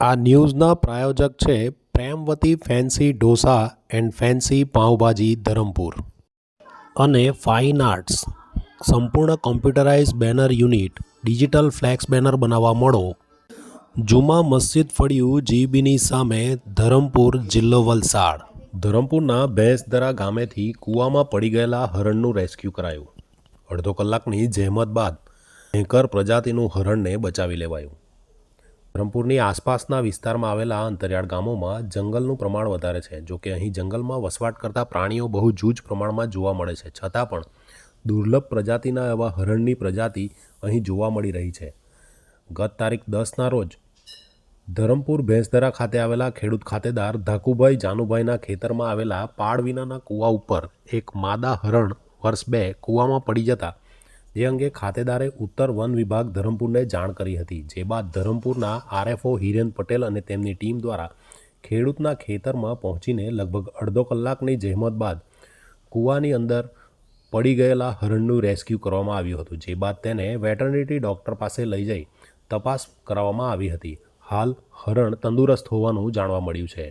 આ ન્યૂઝના પ્રાયોજક છે Premvati fancy dosa and fancy pav bhaji Dharampur. અને ફાઇન આર્ટ્સ. સંપૂર્ણ computerise banner unit, digital flex banner બનાવવા મળો. જુમા મસ્જિદ ફળિયું જીબીની સામે ધરમપુર જિલ્લો વલસાડ. ધરમપુરના ભેંસદરા ગામેથી કૂવામાં પડી ગયેલા હરણનું રેસ્ક્યુ કરાયું. અડધો કલાકની જહેમત બાદ ભેંકર પ્રજાતિનું હરણને બચાવી લેવાયું. ધરમપુરની આસપાસના વિસ્તારમાં આવેલા અંતરિયાળ ગામોમાં જંગલનું પ્રમાણ વધારે છે, જો કે અહીં જંગલમાં વસવાટ કરતા પ્રાણીઓ બહુ જૂજ પ્રમાણમાં જોવા મળે છે, છતાં પણ દુર્લભ પ્રજાતિના એવા હરણની પ્રજાતિ અહીં જોવા મળી રહી છે. ગત તારીખ દસના રોજ ધરમપુર ભેંસદરા ખાતે આવેલા ખેડૂત ખાતેદાર ધાકુભાઈ જાનુભાઈના ખેતરમાં આવેલા પાડ વિનાના કૂવા ઉપર એક માદા હરણ વર્ષ બે કૂવામાં પડી જતા જે અંગે ખાતેદારે ઉત્તર વન વિભાગ ધરમપુરને જાણ કરી હતી, જે બાદ ધરમપુરના આરએફઓ હિરેન પટેલ અને તેમની ટીમ દ્વારા ખેડૂતના ખેતરમાં પહોંચીને લગભગ અડધો કલાકની જહેમત બાદ કૂવાની અંદર પડી ગયેલા હરણનું રેસ્ક્યુ કરવામાં આવ્યું હતું, જે બાદ તેને વેટરનિટી ડૉક્ટર પાસે લઈ જઈ તપાસ કરાવવામાં આવી હતી. હાલ હરણ તંદુરસ્ત હોવાનું જાણવા મળ્યું છે.